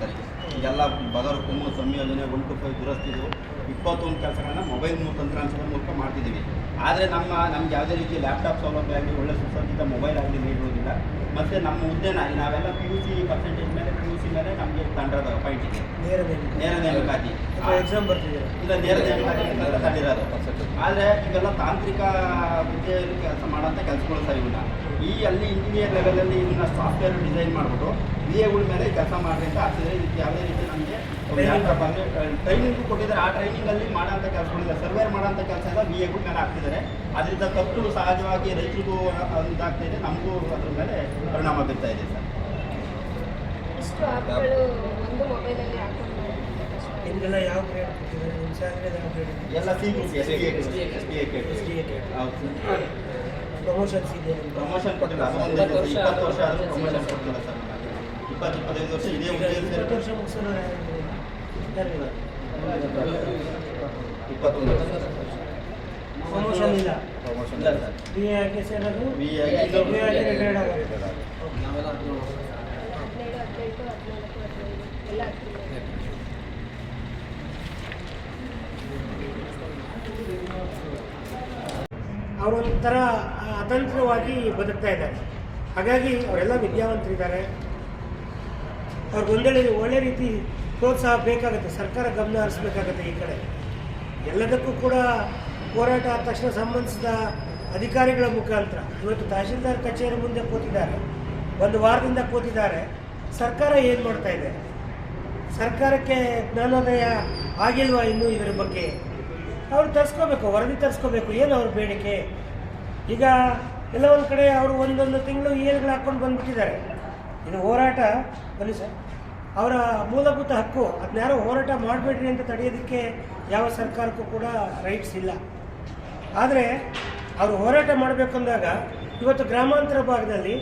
Sir ಎಲ್ಲ ಬದರ ಕುಮ್ಮ ಸಂಯೋಜನೆ one to five ದುರಸ್ತಿದು ಇಪ್ಪತ್ತೊಂದು ಕೆಲಸಗಳನ್ನ ಮೊಬೈಲ್ ತಂತ್ರಾಂಶದ ಮೂಲಕ ಮಾಡ್ತಿದ್ದೀವಿ. ಆದರೆ ನಮ್ಮ ನಮ್ಗೆ ಯಾವುದೇ ರೀತಿ ಲ್ಯಾಪ್ಟಾಪ್ ಸೌಲಭ್ಯ ಆಗಲಿ ಒಳ್ಳೆ ಸುಸಜ್ಜಿತ ಮೊಬೈಲ್ ಆಗಲಿ ನೀಡುವುದಿಲ್ಲ. ಮತ್ತು ನಮ್ಮ ಹುದ್ದೆನ ನಾವೆಲ್ಲ ಪಿ ಯು ಸಿ ಪರ್ಸೆಂಟೇಜ್ ಮೇಲೆ ಪಿ ಯು ಸಿ ಮೇಲೆ ನಮಗೆ ತಂಡದ ಪಾಯಿಂಟ್ ಇದೆ ನೇರ ನೇಮಕ ನೇರ ನೇಮಕಾತಿ. ಎಕ್ಸಾಮ್ ಬರ್ತಿದ್ದೀರಾ ಇಲ್ಲ ನೇರ ಆದರೆ ಇವೆಲ್ಲ ತಾಂತ್ರಿಕ ವಿದ್ಯೆಯಲ್ಲಿ ಕೆಲಸ ಮಾಡೋಂಥ ಕೆಲಸಗಳು ಸರಿ ಇಲ್ಲ. ಈ ಅಲ್ಲಿ ಇಂಜಿನಿಯರ್ ಲೆವೆಲಲ್ಲಿ ಇದನ್ನ ಸಾಫ್ಟ್ವೇರ್ ಡಿಸೈನ್ ಮಾಡ್ಬಿಟ್ಟು ಬಿ ಎಗಳ ಮೇಲೆ ಕೆಲಸ ಮಾಡಿ ಅಂತ ಆಗ್ತಿದ್ರೆ ಇದಕ್ಕೆ ಯಾವುದೇ ರೀತಿ ನಮಗೆ ಟ್ರೈನಿಂಗ್ ಕೊಟ್ಟಿದ್ದಾರೆ ಆ ಟ್ರೈನಿಂಗಲ್ಲಿ ಮಾಡೋಂಥ ಕೆಲಸಗಳಿಲ್ಲ ಸರ್ವೇರ್ ಮಾಡೋಂಥ ಕೆಲಸ ಎಲ್ಲ ಬಿ ಎಗಳ ಮೇಲೆ ಆಗ್ತಿದ್ದಾರೆ. ಅದರಿಂದ ತಪ್ಪು ಸಹಜವಾಗಿ ರೈತರಿಗೂ ಇದಾಗ್ತಾ ಇದೆ ನಮಗೂ ಅದ್ರ ಮೇಲೆ ಪರಿಣಾಮ ಬೀರ್ತಾ ಇದೆ ಸರ್. ಇಷ್ಟು ಆ್ಯಪ್ಗಳು ಒಂದು ಮೊಬೈಲಲ್ಲಿ ಹಾಕೊಂಡು. ನಿಮಗೆಲ್ಲ ಯಾವ ಗ್ರೇಡ್ ಕೊಟ್ಟಿದ್ದಾರೆ? ನಿಮ್ಮ ಸ್ಯಾಲ್ರಿ ಯಾವ ಗ್ರೇಡ್ ಎಲ್ಲ C group S D S B A S B A K ಹೌದು. ಪ್ರಮೋಷನ್ಸ್ ಇದೆ ಪ್ರಮೋಷನ್ ಕೊಟ್ಟಿಲ್ಲ. ವರ್ಷ ಇಪ್ಪತ್ತು ವರ್ಷ ಆದರೂ ಪ್ರಮೋಷನ್ ಕೊಟ್ಟಿಲ್ಲ ಸರ್ ಇಪ್ಪತ್ತು ಇಪ್ಪತ್ತೈದು ವರ್ಷ ಇದೇ ಉದ್ಯೋಗ ಇಪ್ಪತ್ತು ವರ್ಷ ಮುಗಿಸೋಣ ಇದ್ದಾರಿಲ್ಲ. ಇಪ್ಪತ್ತೊಂದು ವರ್ಷ. ಪ್ರಮೋಷನ್ ಇಲ್ಲ. ಪ್ರಮೋಷನ್ ಇಲ್ಲ ಸರ್. ಬಿ ಎ ಆಗಿ ಸೇರೋದು? ಬಿ ಎ ಆಗಿ ಬಿ ಎ ಆಗಿ ರಿಟೈರ್ಡ್ ಆಗೋದು ಹದಿನೇಳು ಹದಿನೆಂಟು ಹದಿನಾಲ್ಕು ಹದಿನೈದು. ಎಲ್ಲ ಅವರೊಂಥರ ಅತಂತ್ರವಾಗಿ ಬದುಕ್ತಾ ಇದ್ದಾರೆ. ಹಾಗಾಗಿ ಅವರೆಲ್ಲ ವಿದ್ಯಾವಂತರಿದ್ದಾರೆ. ಅವ್ರಿಗೆ ಒಂದೊಳ್ಳೆ ಒಳ್ಳೆ ರೀತಿ ಪ್ರೋತ್ಸಾಹ ಬೇಕಾಗುತ್ತೆ. ಸರ್ಕಾರ ಗಮನ ಹರಿಸ್ಬೇಕಾಗತ್ತೆ ಈ ಕಡೆ. ಎಲ್ಲದಕ್ಕೂ ಕೂಡ ಹೋರಾಟ ಆದ ತಕ್ಷಣ ಸಂಬಂಧಿಸಿದ ಅಧಿಕಾರಿಗಳ ಮುಖಾಂತರ. ಇವತ್ತು ತಹಶೀಲ್ದಾರ್ ಕಚೇರಿ ಮುಂದೆ ಕೂತಿದ್ದಾರೆ. ಒಂದು ವಾರದಿಂದ ಕೂತಿದ್ದಾರೆ. ಸರ್ಕಾರ ಏನು ಮಾಡ್ತಾ ಇದೆ? ಸರ್ಕಾರಕ್ಕೆ ಜ್ಞಾನೋದಯ ಆಗಿಲ್ವಾ ಇನ್ನೂ ಇದರ ಬಗ್ಗೆ? ಅವ್ರು ತರಿಸ್ಕೋಬೇಕು, ವರದಿ ತರಿಸ್ಕೋಬೇಕು, ಏನು ಅವ್ರ ಬೇಡಿಕೆ? ಈಗ ಎಲ್ಲ ಒಂದು ಕಡೆ ಅವರು ಒಂದೊಂದು ತಿಂಗಳು ಏಳುಗಳು ಹಾಕ್ಕೊಂಡು ಬಂದ್ಬಿಟ್ಟಿದ್ದಾರೆ. ಇದು ಹೋರಾಟ, ಬನ್ನಿ ಸರ್. ಅವರ ಮೂಲಭೂತ ಹಕ್ಕು ಅದನ್ಯಾರೋ ಹೋರಾಟ ಮಾಡಬೇಡ್ರಿ ಅಂತ ತಡೆಯೋದಕ್ಕೆ ಯಾವ ಸರ್ಕಾರಕ್ಕೂ ಕೂಡ ರೈಟ್ಸ್ ಇಲ್ಲ. ಆದರೆ ಅವರು ಹೋರಾಟ ಮಾಡಬೇಕು ಅಂದಾಗ ಇವತ್ತು ಗ್ರಾಮಾಂತರ ಭಾಗದಲ್ಲಿ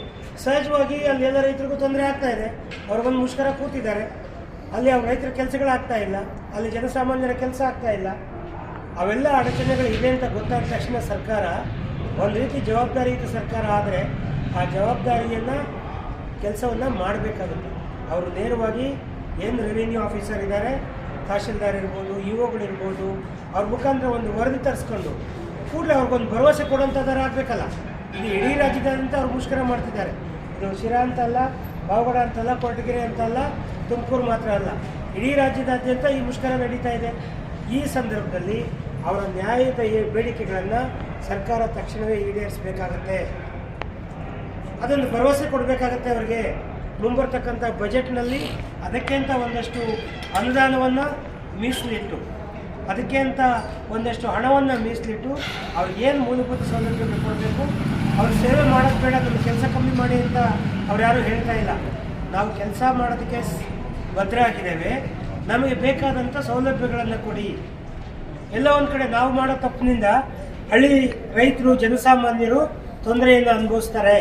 ಸಹಜವಾಗಿ ಅಲ್ಲಿ ಎಲ್ಲ ರೈತರಿಗೂ ತೊಂದರೆ ಆಗ್ತಾ ಇದೆ. ಅವ್ರಿಗೊಂದು ಮುಷ್ಕರ ಕೂತಿದ್ದಾರೆ. ಅಲ್ಲಿ ಅವ್ರ ರೈತರ ಕೆಲಸಗಳಾಗ್ತಾ ಇಲ್ಲ. ಅಲ್ಲಿ ಜನಸಾಮಾನ್ಯರ ಕೆಲಸ ಆಗ್ತಾ ಇಲ್ಲ. ಅವೆಲ್ಲ ಅಡಚಣೆಗಳು ಇದೆ ಅಂತ ಗೊತ್ತಾದ ತಕ್ಷಣ ಸರ್ಕಾರ ಒಂದು ರೀತಿ ಜವಾಬ್ದಾರಿಯುತ ಸರ್ಕಾರ ಆದರೆ ಆ ಜವಾಬ್ದಾರಿಯನ್ನು ಕೆಲಸವನ್ನು ಮಾಡಬೇಕಾಗುತ್ತೆ. ಅವರು ನೇರವಾಗಿ ಏನು ರೆವಿನ್ಯೂ ಆಫೀಸರ್ ಇದ್ದಾರೆ ತಹಶೀಲ್ದಾರ್ ಇರ್ಬೋದು ಇ ಒಗಳಿರ್ಬೋದು ಅವ್ರ ಮುಖಾಂತರ ಒಂದು ವರದಿ ತರಿಸ್ಕೊಂಡು ಕೂಡಲೇ ಅವ್ರಿಗೊಂದು ಭರವಸೆ ಕೊಡುವಂಥದ್ದಾರು ಆಗಬೇಕಲ್ಲ. ಇದು ಇಡೀ ರಾಜ್ಯದಾದ್ಯಂತ ಅವ್ರು ಮುಷ್ಕರ ಮಾಡ್ತಿದ್ದಾರೆ. ಇದು ಶಿರಾ ಅಂತಲ್ಲ ಬಾವಗಡ ಅಂತಲ್ಲ ಕೊರಟಗೆರೆ ಅಂತಲ್ಲ ತುಮಕೂರು ಮಾತ್ರ ಅಲ್ಲ. ಇಡೀ ರಾಜ್ಯದಾದ್ಯಂತ ಈ ಮುಷ್ಕರ ನಡೀತಾ ಇದೆ. ಈ ಸಂದರ್ಭದಲ್ಲಿ ಅವರ ನ್ಯಾಯಯುತ ಬೇಡಿಕೆಗಳನ್ನು ಸರ್ಕಾರ ತಕ್ಷಣವೇ ಈಡೇರಿಸಬೇಕಾಗತ್ತೆ. ಅದೊಂದು ಭರವಸೆ ಕೊಡಬೇಕಾಗತ್ತೆ ಅವರಿಗೆ. ಮುಂಬರ್ತಕ್ಕಂಥ ಬಜೆಟ್ನಲ್ಲಿ ಅದಕ್ಕೆ ಒಂದಷ್ಟು ಅನುದಾನವನ್ನು ಮೀಸಲಿಟ್ಟು, ಅದಕ್ಕೆ ಅಂತ ಒಂದಷ್ಟು ಹಣವನ್ನು ಮೀಸಲಿಟ್ಟು ಅವ್ರಿಗೇನು ಮೂಲಭೂತ ಸೌಲಭ್ಯವನ್ನು ಕೊಡಬೇಕು ಅವ್ರು ಸೇವೆ ಮಾಡೋದು ಬೇಡ ನಮ್ಮ ಕೆಲಸ ಕಮ್ಮಿ ಮಾಡಿ ಅಂತ ಅವ್ರು ಯಾರೂ ಹೇಳ್ತಾ ಇಲ್ಲ. ನಾವು ಕೆಲಸ ಮಾಡೋದಕ್ಕೆ ಭದ್ರ ಆಗಿದ್ದೇವೆ ನಮಗೆ ಬೇಕಾದಂಥ ಸೌಲಭ್ಯಗಳನ್ನು ಕೊಡಿ. ಎಲ್ಲ ಒಂದು ಕಡೆ ನಾವು ಮಾಡೋ ತಪ್ಪಿನಿಂದ ಹಳ್ಳಿ ರೈತರು, ಜನಸಾಮಾನ್ಯರು ತೊಂದರೆಯನ್ನು ಅನುಭವಿಸ್ತಾರೆ.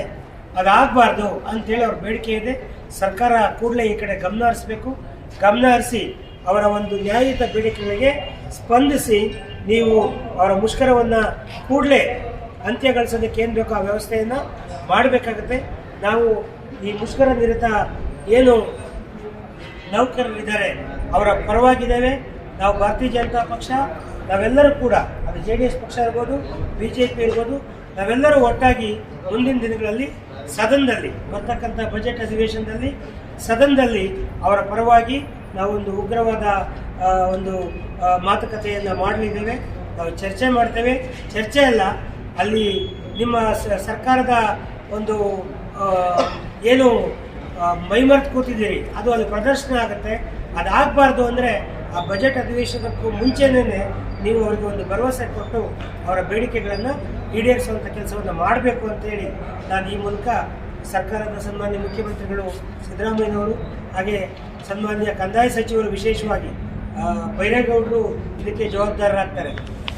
ಅದಾಗಬಾರ್ದು ಅಂತೇಳಿ ಅವ್ರ ಬೇಡಿಕೆ ಇದೆ. ಸರ್ಕಾರ ಕೂಡಲೇ ಈ ಕಡೆ ಗಮನ ಹರಿಸಬೇಕು. ಗಮನ ಹರಿಸಿ ಅವರ ಒಂದು ನ್ಯಾಯಯುತ ಬೇಡಿಕೆಗಳಿಗೆ ಸ್ಪಂದಿಸಿ ನೀವು ಅವರ ಮುಷ್ಕರವನ್ನು ಕೂಡಲೇ ಅಂತ್ಯಗೊಳಿಸೋದಕ್ಕೆ ಏನು ಬೇಕೋ ಆ ವ್ಯವಸ್ಥೆಯನ್ನು ಮಾಡಬೇಕಾಗುತ್ತೆ. ನಾವು ಈ ಮುಷ್ಕರ ನಿರತ ಏನು ನೌಕರರಿದ್ದಾರೆ ಅವರ ಪರವಾಗಿದ್ದೇವೆ. ನಾವು ಭಾರತೀಯ ಜನತಾ ಪಕ್ಷ ನಾವೆಲ್ಲರೂ ಕೂಡ, ಅದು ಜೆ ಡಿ ಎಸ್ ಪಕ್ಷ ಇರ್ಬೋದು ಬಿ ಜೆ ಪಿ ಇರ್ಬೋದು, ನಾವೆಲ್ಲರೂ ಒಟ್ಟಾಗಿ ಮುಂದಿನ ದಿನಗಳಲ್ಲಿ ಸದನದಲ್ಲಿ, ಬರ್ತಕ್ಕಂಥ ಬಜೆಟ್ ಅಧಿವೇಶನದಲ್ಲಿ ಸದನದಲ್ಲಿ ಅವರ ಪರವಾಗಿ ನಾವೊಂದು ಉಗ್ರವಾದ ಒಂದು ಮಾತುಕತೆಯನ್ನು ಮಾಡಲಿದ್ದೇವೆ. ನಾವು ಚರ್ಚೆ ಮಾಡ್ತೇವೆ. ಚರ್ಚೆ ಅಲ್ಲ, ಅಲ್ಲಿ ನಿಮ್ಮ ಸರ್ಕಾರದ ಒಂದು ಏನು ಮೈಮರ್ತು ಮೈಮರೆತು ಕೂತಿದ್ದೀರಿ, ಅದು ಅಲ್ಲಿ ಪ್ರದರ್ಶನ ಆಗುತ್ತೆ. ಅದಾಗಬಾರ್ದು ಅಂದರೆ ಆ ಬಜೆಟ್ ಅಧಿವೇಶನಕ್ಕೂ ಮುಂಚೆನೇ ನೀವು ಅವ್ರಿಗೆ ಒಂದು ಭರವಸೆ ಕೊಟ್ಟು ಅವರ ಬೇಡಿಕೆಗಳನ್ನು ಈಡೇರಿಸುವಂಥ ಕೆಲಸವನ್ನು ಮಾಡಬೇಕು ಅಂತೇಳಿ ನಾನು ಈ ಮೂಲಕ ಸರ್ಕಾರದ ಸನ್ಮಾನ್ಯ ಮುಖ್ಯಮಂತ್ರಿಗಳು ಸಿದ್ದರಾಮಯ್ಯನವರು ಹಾಗೆ ಸನ್ಮಾನ್ಯ ಕಂದಾಯ ಸಚಿವರು ವಿಶೇಷವಾಗಿ ಬೈರೇಗೌಡರು ಇದಕ್ಕೆ ಜವಾಬ್ದಾರರಾಗ್ತಾರೆ.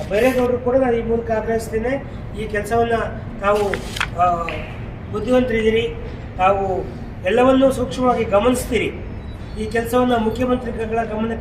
ಬೈರೇಗೌಡರು ಕೂಡ ನಾನು ಈ ಮೂಲಕ ಆಗ್ರಹಿಸ್ತೇನೆ. ಈ ಕೆಲಸವನ್ನು ತಾವು ಬುದ್ಧಿವಂತರಿದ್ದೀರಿ. ತಾವು ಎಲ್ಲವನ್ನೂ ಸೂಕ್ಷ್ಮವಾಗಿ ಗಮನಿಸ್ತೀರಿ. ಈ ಕೆಲಸವನ್ನು ಮುಖ್ಯಮಂತ್ರಿಗಳ ಗಮನಕ್ಕೆ